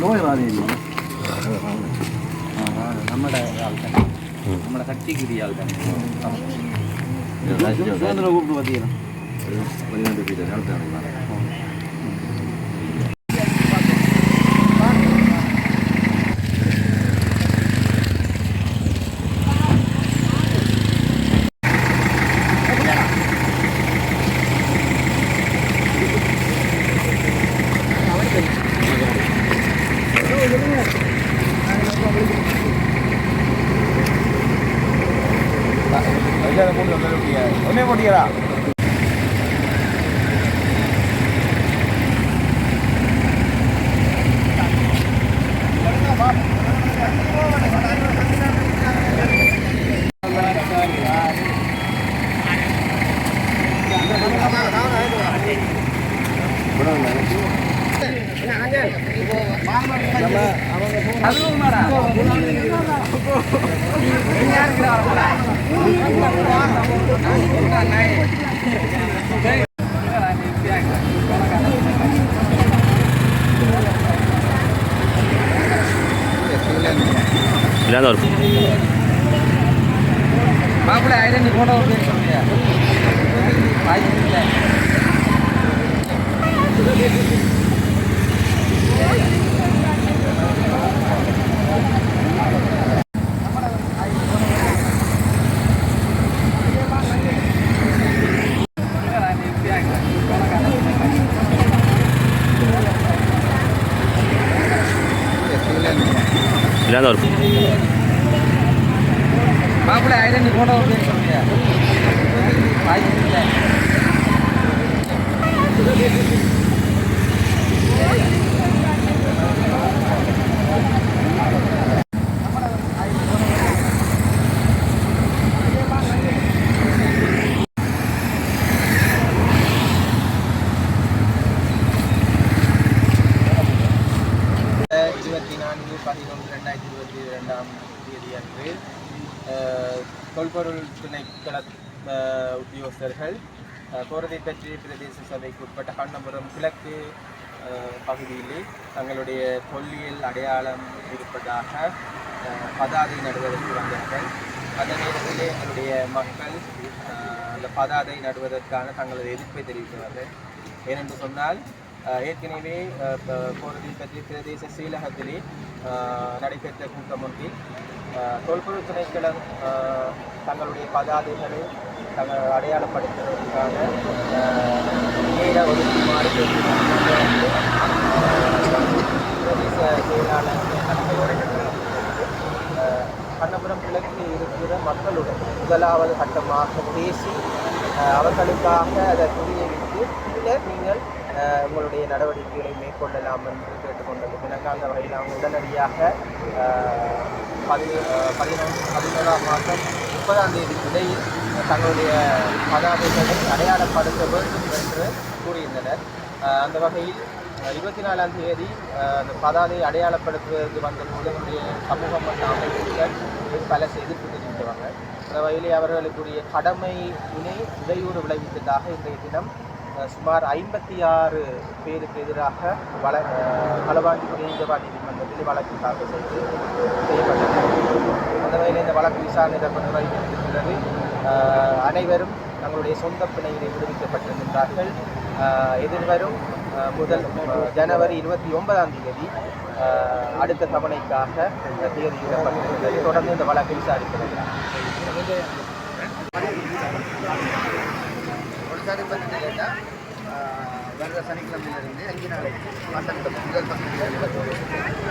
നോയ് ബാധയില്ല നമ്മുടെ ആൾക്കാർ നമ്മുടെ കട്ടിക്കിടി ആൾക്കാർ കൂപ്പിട്ട് പതിയാണ് പതിനെട്ട് പീറ്റ് അടുത്താണ് வெங்காயத்தை போட்டு வந்தாலும் எப்படிங்க ஒன்றே போட்டிக்கிறா அவங்க ఇలా దొరుకు బాబులే ఆయన ఫోటో ஐடென்டி போட்டோ பேர் சொல்லுங்க. இருபத்தி நான்கு பதினொன்று ரெண்டாயிரத்தி இருபத்தி ரெண்டாம் தேதி அன்று தொல்பொருள் திணைக்கள உத்தியோகஸ்தர்கள் அஹ், கோரதைப்பற்றி பிரதேச சபைக்கு உட்பட்ட கண்ணபுரம் கிழக்கு பகுதியிலே தங்களுடைய தொல்லியல் அடையாளம் இருப்பதாக பதாதை நடுவதற்கு வந்தார்கள். அந்த நேரத்திலே எங்களுடைய மக்கள் அந்த பதாதை நடுவதற்கான தங்களது எதிர்ப்பை தெரிவித்தார்கள் ஏனென்று சொன்னால் ஏற்கனவே போரதி பற்றி பிரதேச ஸ்ரீலகத்திலே நடைபெற்ற கூட்டம் ஒன்றில் தொல்பொருள் திணைக்களம் தங்களுடைய பதாதைகளை தங்கள் அடையாளப்படுத்துவதற்காக அஹ், ஒதுக்குமாறு பிரதேச செயலாளர் கண்ணபுரம் கிழக்கில் இருக்கிற மக்களுடன் முதலாவது கட்டமாக பேசி அவர்களுக்காக அதை புரிய வைத்து பின்னர் நீங்கள் உங்களுடைய நடவடிக்கைகளை மேற்கொள்ளலாம் என்று கேட்டுக்கொண்டது. எனக்கு அந்த வகையில் அவங்க உடனடியாக பதி பதினொன்று பதினோராம் மாதம் முப்பதாம் தேதி இடையில் தங்களுடைய பதாதைகளை அடையாளப்படுத்த வேண்டும் என்று கூறியிருந்தனர். அந்த வகையில் இருபத்தி நாலாம் தேதி அந்த பதாதை அடையாளப்படுத்துவதற்கு வந்த போது நம்முடைய சமூகம் மற்றும் அமைப்புகள் பல எதிர்ப்பு தெரிவித்தவங்க அந்த வகையிலே அவர்களுக்குரிய கடமையினை இடையூறு விளைவித்ததாக இன்றைய தினம் சுமார் ஐம்பத்தி ஆறு பேருக்கு எதிராக வள அஹ், நீதிவான் நீதிமன்றத்தில் வழக்கு தாக்கல் செய்து செய்யப்பட்டது. அந்த வகையில் இந்த வழக்கு விசாரணை நிறைவேற்றிருக்கிறது அஹ், அனைவரும் தங்களுடைய சொந்த பிணையிலே விடுவிக்கப்பட்டிருக்கின்றார்கள். எதிர்வரும் முதல் ஜனவரி இருபத்தி ஒன்பதாம் தேதி அடுத்த தவணைக்காக தேதியிடப்பட்டிருக்கிறது தொடர்ந்து இந்த வழக்கு விசாரிக்கிறது ஒரு சாரி பார்த்தீங்கன்னா வர்ற சனிக்கிழமையிலிருந்து அஞ்சு நாளைக்கு மாதம் முதல் பத்து